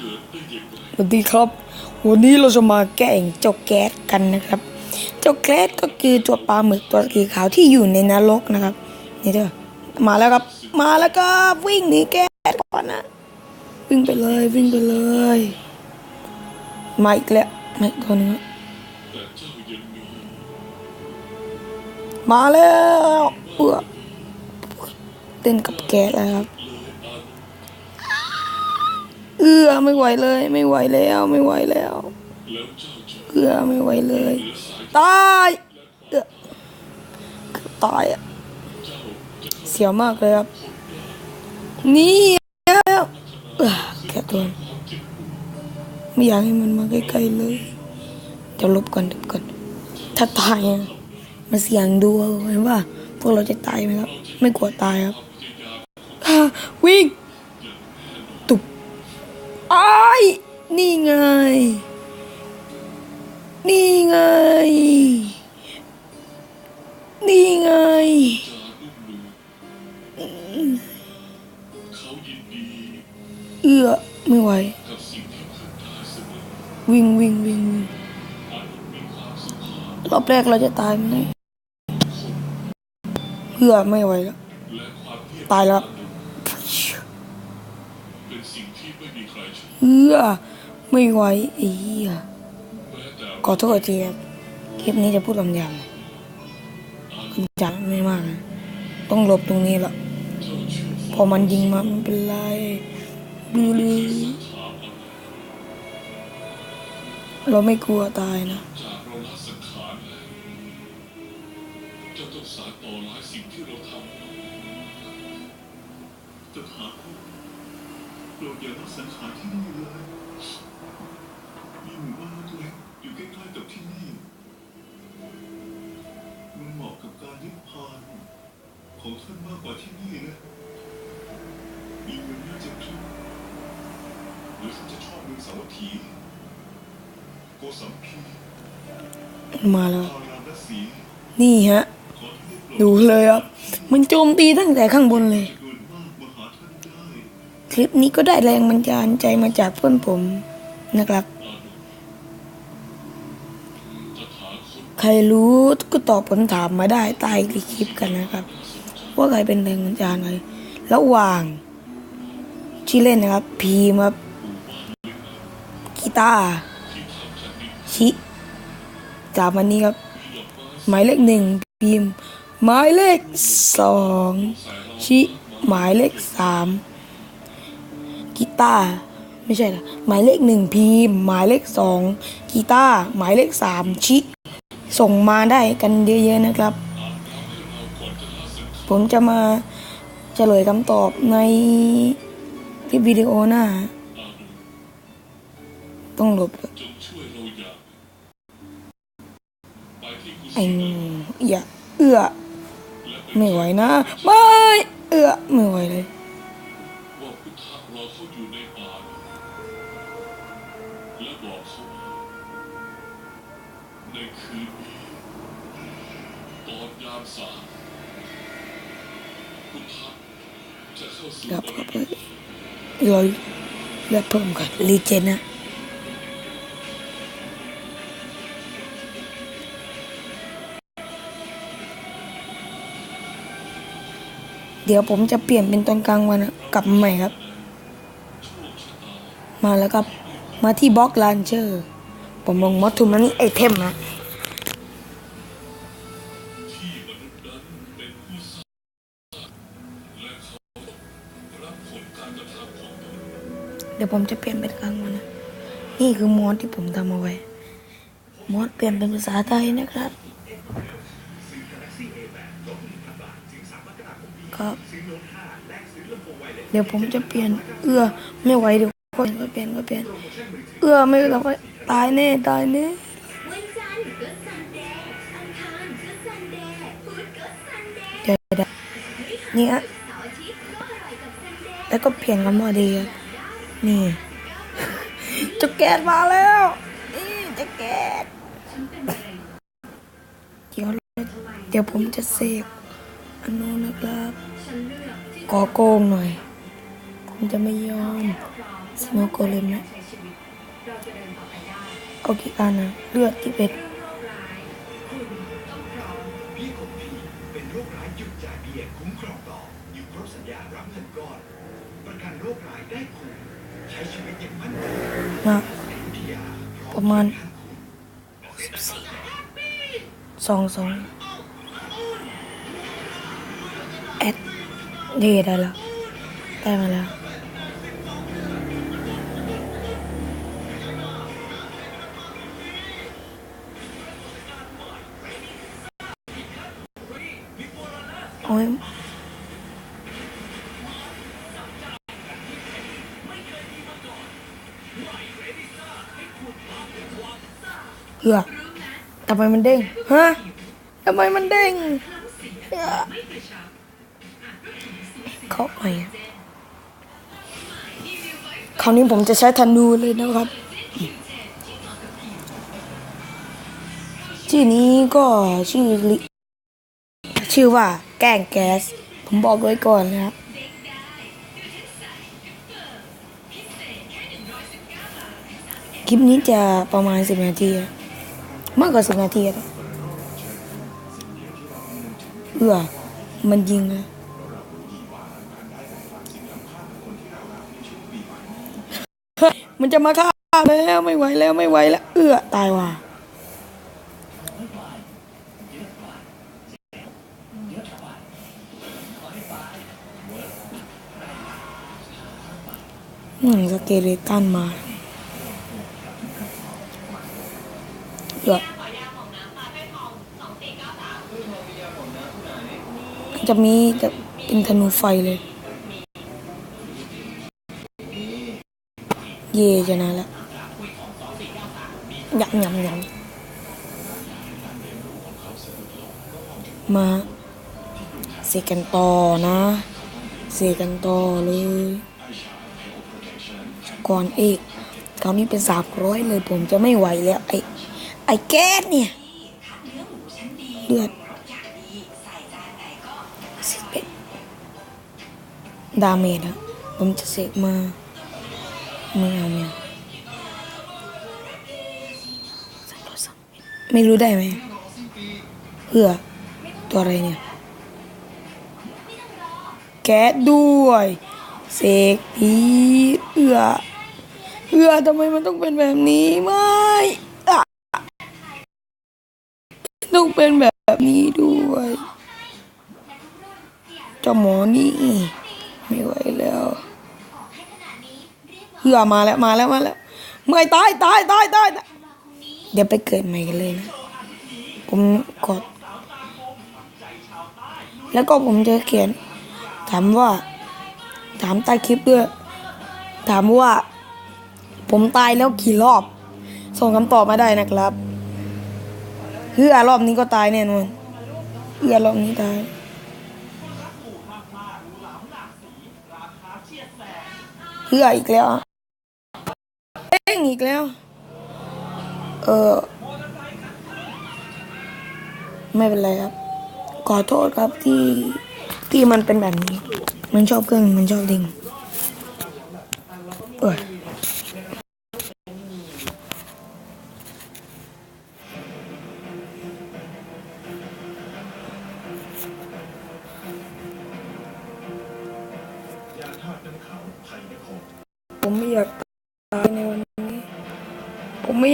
สวัสดีครับ วันนี้เราจะมาแกล้งเจ้าแก๊สกันนะครับ เจ้าแก๊สก็คือตัวปลาหมึกตัวสีขาวที่อยู่ในนรกนะครับ นี่เด้อมาแล้วครับ มาแล้วก็วิ่งหนีแก๊สก่อนนะวิ่งไปเลยวิ่งไปเลย มาอีกแล้วมาอีกตัวหนึงมาแล้วเออเต้นกับแก๊สแล้วครับ อื้อไม่ไหวเลย ไม่ไหวแล้วไม่ไหวแล้วเอื้อไม่ไหวเลยตายเอื้อตายอะเสียวมากเลยครับ นี่แล้วเอื้อแกะตัวไม่อยากให้มันมาใกล้ๆเลยเดี๋ยวลบก่อนลบก่อนถ้าตายอะมาเสียงดูเห็นว่าพวกเราจะตายไหมครับ ไม่กลัวตายครับวิ่ง อ้ยนี่ไง นี่ไง นี่ไงเอื้อไม่ไหววิ่งวิ่งวิ่งวิ่งรอบแรกเราจะตายไหมเอื้อไม่ไหวแล้วตายแล้วบ เอื้อไม่ไหวไอ้เหี้ยขอโทษทีครับคลิปนี้จะพูดลำยำคุณจังไม่มากนะต้องหลบตรงนี้ละพอมันยิงมามันเป็นไรดูเลยเราไม่กลัวตายนะจะต้องสานต่อหลายสิ่งที่เราทำจะหา คุณโปรดอย่าละสังขาที่นี่เลยมีหมู่บ้านเล็กๆอยู่ใกล้ๆกับที่นี่ มันเหมาะกับการนิพพานของท่านมากกว่าที่นี่นะมีเงินน่าจะทุกหรือท่านจะชอบเมืองสาวัตถีโกสัมพีมาแล้ว นี่ฮะ ดูเลยครับ มันโจมตีตั้งแต่ข้างบนเลย ด่วนมากมาหาท่านได้ คลิปนี้ก็ได้แรงบันดาลใจมาจากเพื่อนผมนะครับ ใครรู้ก็ตอบคำถามมาได้ใต้คลิปกันนะครับ ว่าใครเป็นแรงบันดาลใจระหว่างที่เล่นนะครับ พีมครับกีตาร์ชิจามันนี้ครับ หมายเลขหนึ่งพีมหมายเลขสองชิหมายเลขสาม กีตาร์ไม่ใช่ละหมายเลขหนึ่งพีมหมายเลขสองกีตาร์หมายเลขสามชิส่งมาได้กันเยอะๆนะครับ ผมจะมาเฉลยคำตอบในคลิปวิดีโอหน้า ต้องหลบจงช่วยเราอย่างไอ้ลงูอย่าเอื้อไม่ไหวนะ ไม่ เอื้อไม่ไหวเลย ตอนยามสามพุทธะจะเข้าสู่ครับบครับริเราเลือดเพิ่มกันรีเจนนะเดี๋ยวผมจะเปลี่ยนเป็นตอนกลางวันอะกลับมาใหม่ครับ มาแล้วครับ มาที่บล็อกลานเชอร์ ผมลงมอดทุมแล้วนี่ไอเทมนะ เดี๋ยวผมจะเปลี่ยนเป็นกลางวันนะนี่คือมอดที่ผมทำเอาไว้ มอดเปลี่ยนเป็นภาษาไทยนะครับครับเดี๋ยวผมจะเปลี่ยน เอื้อไม่ไหวเดี๋ยวก็เปลี่ยนก็เปลี่ยน เอื้อไม่ไหวตายแน่ตายแน่เดี๋ยวเดี๋ยวนี่ฮะ แล้วก็เปลี่ยนคำว่าดีนี่เจะแก๊สมาแล้ว นี่เจะแก๊สเดี๋ยวเดี๋ยวผมจะเสกอันนู้นนะครับก่อโกงหน่อย ผมจะไม่ยอมสโนโกเลมนะเราจะเดินต่อไปได้เอากี่อันนะเลือดที่เป็ดคุณต้องพร้อมพี่ของพี่เป็นโรคร้ายหยุดจ่ายเบี้ยคุ้มครองต่อ อยู่ครบสัญญารับเงินก้อน ประกันโรคร้ายได้คุณใช้ชีวิตอย่างมั่นคงนะในวิทยาพร้อประมาณให้คุณสองสองแอดเดได้แล้วได้มาแล้วโอ้ย เหือทำไมมันเด้งฮะทำไมมันเด้งเขาไปคราวนี้ผมจะใช้ธนูเลยนะครับ ชื่อนี้ก็ชื่อลิชื่อว่าแก้งแก๊ส ผมบอกไว้ก่อนนะครับคลิปนี้จะประมาณสิบนาที มากกว่าสิบนาทีอะเอือมันยิงนะเฮ้ยมันจะมาฆ่าแล้วไม่ไหวแล้วไม่ไหวแล้ว เอือตายว่ะอืมสเกเลตันมา เดี๋ยจะมีจะเป็นธนูไฟเลย เย่ชนะแล้วยำยำยำมาเสกกันต่อนะเสกกันต่อเลย ก่อนอีกคราวนี้เป็นสามร้อยเลยผมจะไม่ไหวแล้วไอ้ อ้แก๊สเนี่ยเลือดสิบเอ็ดดาเมจอะผมจะเสกมาไม่เอาไม่เอาสามร้อยไม่รู้ได้ไหมเพื่อตัวอะไรเนี่ย แก๊สด้วยเสกพีเอือเอือทำไมมันต้องเป็นแบบนี้ไม่ ต้องเป็นแบบนี้ด้วย เจ้าหมอนี่ ไม่ไหวแล้วเอือมาแล้วมาแล้วมาแล้วเมื่อยตายตายตายตายตายเดี๋ยวไปเกิดใหม่กันเลยนะ ผมกด แล้วก็ผมจะเขียน ถามว่า ถามใต้คลิปด้วย ถามว่า ผมตายแล้วกี่รอบ ส่งคำตอบมาได้นะครับ เพื่อรอบนี้ก็ตายแน่นอนเพื่อรอบนี้ตายเพื่ออีกแล้วเด้งอีกแล้ว เออ ไม่เป็นไรครับ ขอโทษครับที่ที่มันเป็นแบบนี้ มันชอบเครื่องมันชอบดิงเอ้ย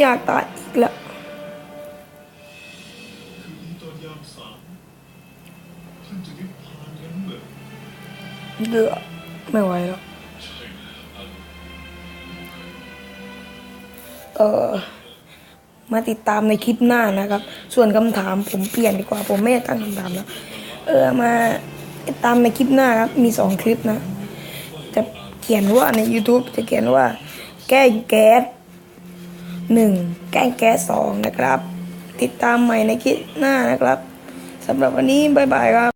อยากตายอีกแล้วคืนนี้ตอนยามสามท่านจะนิพพานกันเหรอเดือไม่ไหวแล้ว เออมาติดตามในคลิปหน้านะครับ ส่วนคำถามผมเปลี่ยนดีกว่า ผมไม่ตั้งคำถามแล้วเออมาติดตามในคลิปหน้าครับ มีสองคลิปนะ จะเขียนว่าใน YouTube จะเขียนว่าแก้แก๊ส หนึ่งแกล้งแก๊สสองนะครับ ติดตามใหม่ในคลิปหน้านะครับสำหรับวันนี้บ๊ายบายครับ